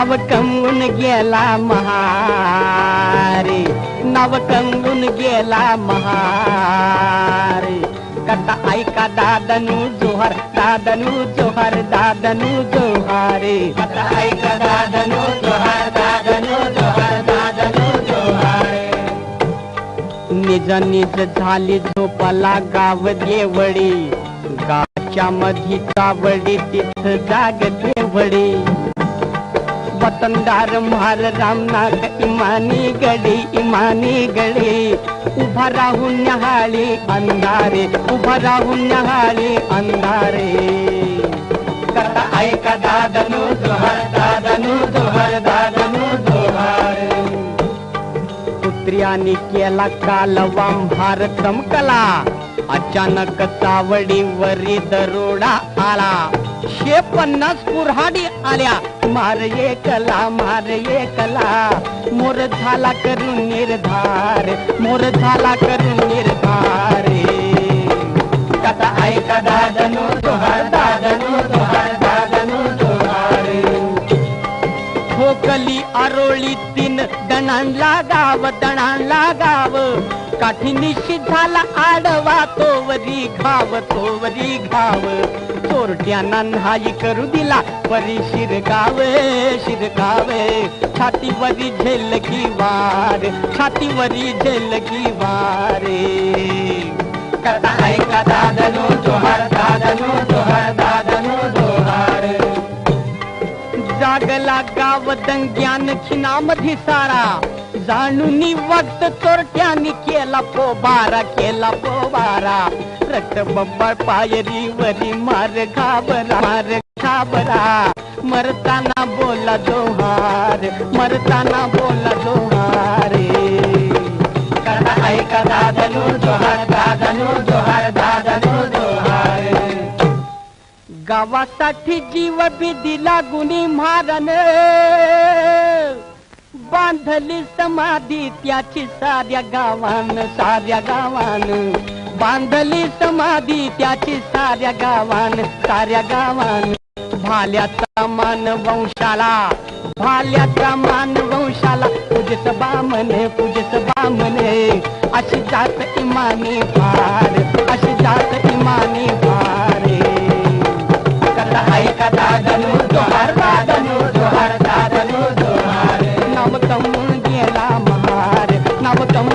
नाव कमवून गेला महारे. नाव कमवून गेला महारे. कथा ऐका दादनू जोहार दादनू जोहार दादनू जोहारे. कथा ऐका दादनू जोहार दादनू जोहार दादनू जोहारे. निज निज झाली झोपाला गाव देवडी गावच्या मधी चावडी तिथ जाग देवडी वतनदार म्हार रामनाथ इमानी गडी इमानी गडी. उभा राहून न्याहाळी अंधारे उभा राहून न्याहाळी अंधारे. कथा ऐका दादनू जोहर दादनू जोहर दादनू जोहर. पुत्र्यानी केला कालवा भार चमकला अचानक चावडीवरी दरोडा आला. शे पन्नास पुराडी आल्या. मार कला मार कला मोर झाला करून निर्धार मोर झाला करून निर्धार. कथा ऐका दादनू जोहार दादनू जोहार दादनू जोहार. ठोकली आरोळी तीन दणांला गाव दणांला गाव. काठी निश्चित झाला आडवा तोवरी घाव तोवरी घाव. चोरट्यांना नाही करू दिला परी शिरकावे शिरगाव छातीवरी झेल की वार छातीवरी झेल की वारे. कथा ऐका दादनू जोहार दादनू जोहार गाव दंग्यान खिनामध्ये सारा. जाणून वक्त चोरट्यानी केला पोबारा केला पोबारा. रक्त बब्बळ पायरी वरी मार घाबरा मार घाबरा. मरताना बोला जोहार मरताना बोला जोहार. कदा ऐका दादनू जोहार दादनू जोहार. गावासाठी जीव बी दिला गुणी मारन बांधली समाधी त्याची साऱ्या गावान साऱ्या गावान. बांधली समाधी त्याची साऱ्या गावान साऱ्या गावान. भाल्याचा मान वंशाला भाल्याचा मान वंशाला. पूजस बामने पूजस बामने अशी जात इमानी फार अशी तारो तव तम गेम नव तम